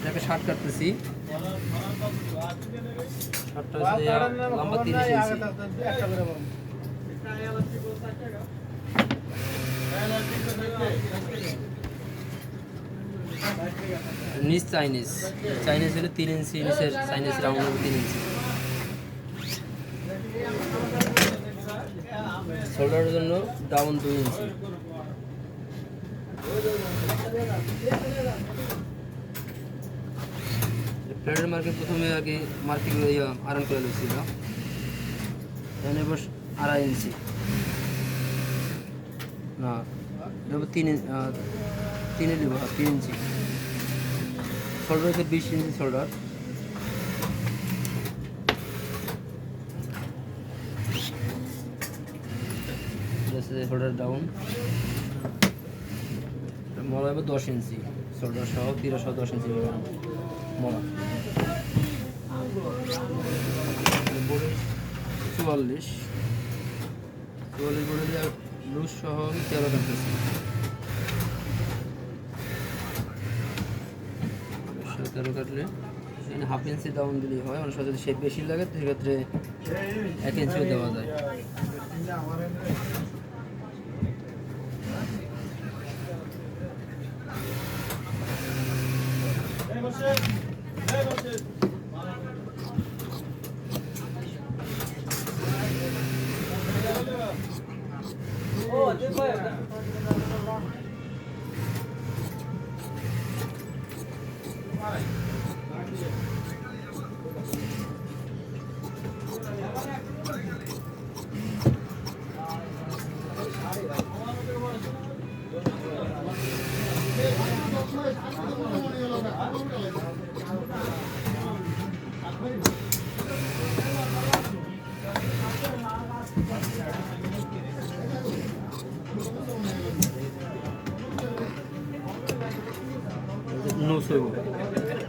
এটাকে শার্ট কাটতেছি লম্বা তিরিশ ইঞ্চি। নিচ চাইনিজ চাইনিজ হলে তিন ইঞ্চি নিচের চাইনিজ রাউন্ড হবে তিন ইঞ্চি। শোল্ডারের জন্য ডাউন দুই ইঞ্চি। ফ্লেটের মার্কে প্রথমে আগে মার্কিং ইয়ে আয়রন করে এবার আড়াই ইঞ্চি। না তিন তিনে হ্যাঁ তিন ইঞ্চি। শোল্ডার হচ্ছে বিশ ইঞ্চি শোল্ডার। শোল্ডার ডাউন মলা হবে দশ ইঞ্চি। শোল্ডার সহ তিরা সহ দশ ইঞ্চি মলা। চুয়াল্লিশ। চুয়াল্লিশ বলে দিয়ে লুজ সহ আমি তেরো কাটতেছি। তেরো কাটলে এখানে হাফ ইঞ্চি ডাউন দিলেই হয়। অনেক সময় যদি শেপ বেশি লাগে, সেক্ষেত্রে এক ইঞ্চিও দেওয়া যায়। নোস হইব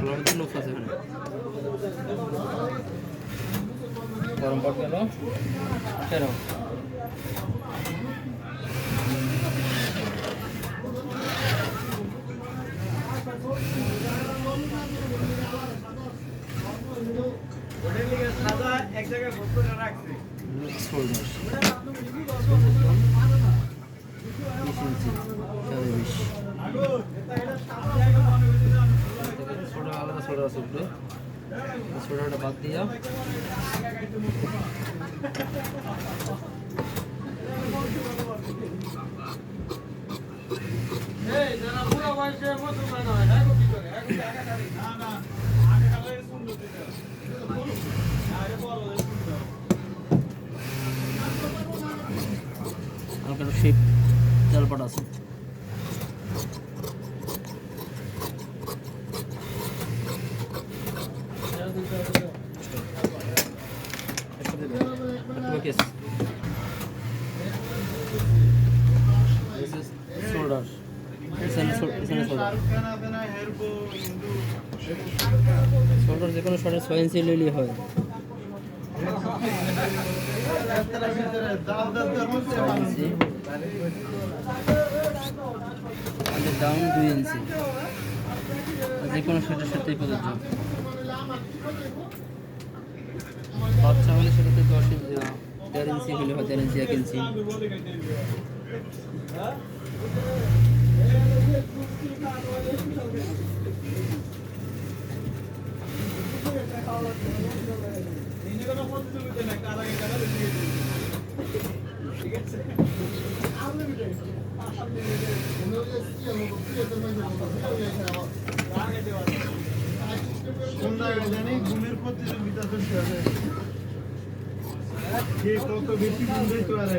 আমাদের নোস আছে এখানে। গরম পাট গেল ইঞ্চি সাড়ে বিশ ছোটো আছে ছোটোটা বাদ দিয়া। হালকা শেপ তেলপাট আছে। Shoulder যে কোনো শর্টের ছয় ইঞ্চি নিলেই হয়। ডাউন দুই ইঞ্চি। যে কোনো শার্টের সাথেই প্রযোজ্য। বাচ্চা হলে সেটাতে দশ ইঞ্চি দেড় ইঞ্চি হলে হয়, দেড় ইঞ্চি, এক ইঞ্চি। প্রতিযোগিতা চলতে হবে কত বেশি দিতে পারে